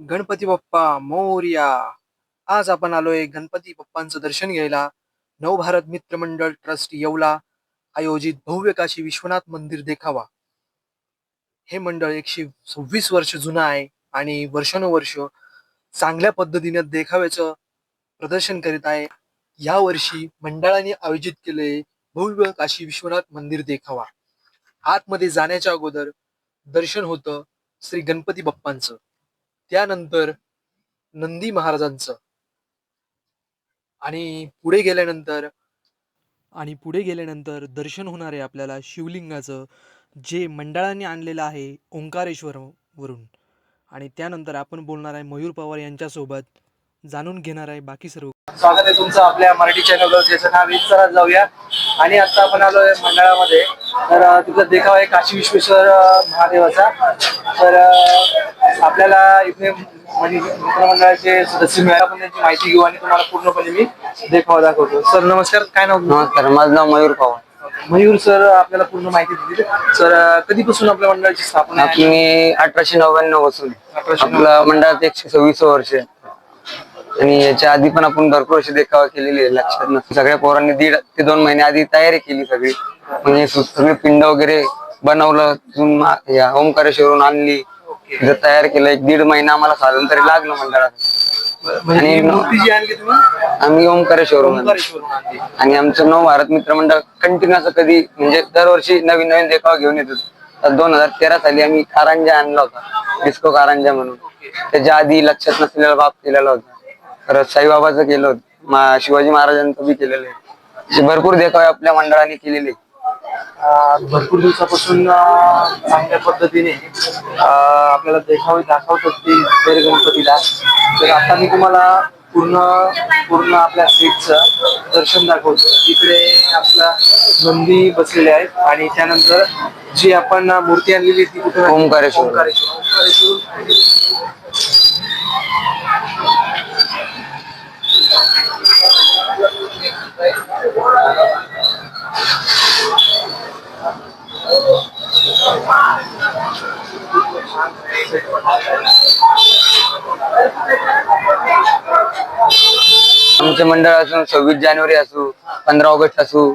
गणपती बाप्पा मोर्या. आज आपण आलोय गणपती बाप्पांचं दर्शन घ्यायला. नवभारत मित्र मंडळ ट्रस्ट येवला. आयोजित भव्य काशी विश्वनाथ मंदिर देखावा. हे मंडळ एकशे सव्वीस वर्ष जुनं आहे आणि वर्षानुवर्ष चांगल्या पद्धतीने देखाव्याचं प्रदर्शन करीत आहे. या वर्षी मंडळाने आयोजित केले भव्य काशी विश्वनाथ मंदिर देखावा. आतमध्ये जाण्याच्या अगोदर दर्शन होतं श्री गणपती बाप्पांचं. त्यानंतर नंदी महाराजांचं. आणि पुढे गेल्यानंतर आणि पुढे गेल्यानंतर दर्शन होणार आहे आपल्याला शिवलिंगाचं जे मंडळाने आणलेलं आहे ओंकारेश्वर वरून आणि त्यानंतर आपण बोलणार आहे मयूर पवार यांच्यासोबत. जाणून घेणार आहे बाकी सर्व. स्वागत आहे तुमचं आपल्या मराठी चॅनलवर ज्याचं नाव जाऊया. आणि आता आपण आलोय मंडळामध्ये. तर तिथं देखावा आहे काशी विश्वेश्वर महादेवाचा. तर आपल्याला इथे म्हणजे मित्रमंडळाचे सदस्य मिळाले. आपण त्यांची माहिती घेऊ आणि तुम्हाला पूर्णपणे मी देखावा दाखवतो. सर नमस्कार. काय नाव तुमचं? नमस्कार. माझं नाव मयूर पवार. मयूर सर आपल्याला पूर्ण माहिती दिली. सर कधीपासून आपल्या मंडळाची स्थापना मी अठराशे नव्याण्णवपासून. अठराशे आपलं मंडळात एकशे सव्वीस वर्ष. आणि याच्या आधी पण आपण भरपूर अशी देखावा केलेली आहे. लक्षात सगळ्या पोरांनी दीड ते दोन महिने आधी तयारी केली सगळी. म्हणजे सगळे पिंड वगैरे बनवलं या ओंकारेश्वरून आणली तिथं तयार केलं. एक दीड महिना आम्हाला साधन तरी लागलं मंडळात. म्हणजे आणि- आम्ही आणली. आणि आमचं नव भारत मित्र मंडळ कंटिन्यू असं कधी म्हणजे दरवर्षी नवीन नवीन देखावा घेऊन येत तर दोन हजार तेरा साली आम्ही कारंजा आणला होता. डिस्को कारंजा म्हणून. त्याच्या आधी लक्षात नसलेला बाप केलेला होता. परत साईबाबाचं केलं होतं. शिवाजी महाराजांचं बी केलेलं आहे. भरपूर देखावे आपल्या मंडळाने केलेले. भरपूर दिवसापासून चांगल्या पद्धतीने आपल्याला देखावे दाखवतात ते दर गणपतीला. तर आता मी तुम्हाला पूर्ण पूर्ण आपल्या सीटचं दर्शन दाखवतो. इकडे आपला नंदी बसलेले आहेत आणि त्यानंतर जी आपण मूर्ती आणलेली ती कुठे ओंकारेश्वर. ओंकारेश्वर. आमचे मंडळ असून सव्वीस जानेवारी असू पंधरा ऑगस्ट असू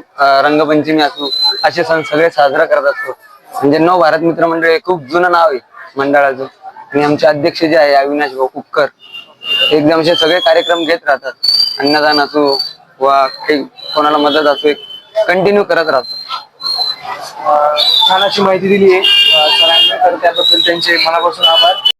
रंगपंचमी असू असे सण सगळे साजरा करत असतो. म्हणजे नव भारत मित्र मंडळ हे खूप जुनं नाव आहे मंडळाचं. आणि आमचे अध्यक्ष जे आहे अविनाश भाऊ कुपकर एकदम असे सगळे कार्यक्रम घेत राहतात. अन्नदान असो वा काही कोणाला मदत असो कंटिन्यू करत राहतो. छान अशी माहिती दिली आहे. तर त्याबद्दल त्यांचे मनापासून आभार.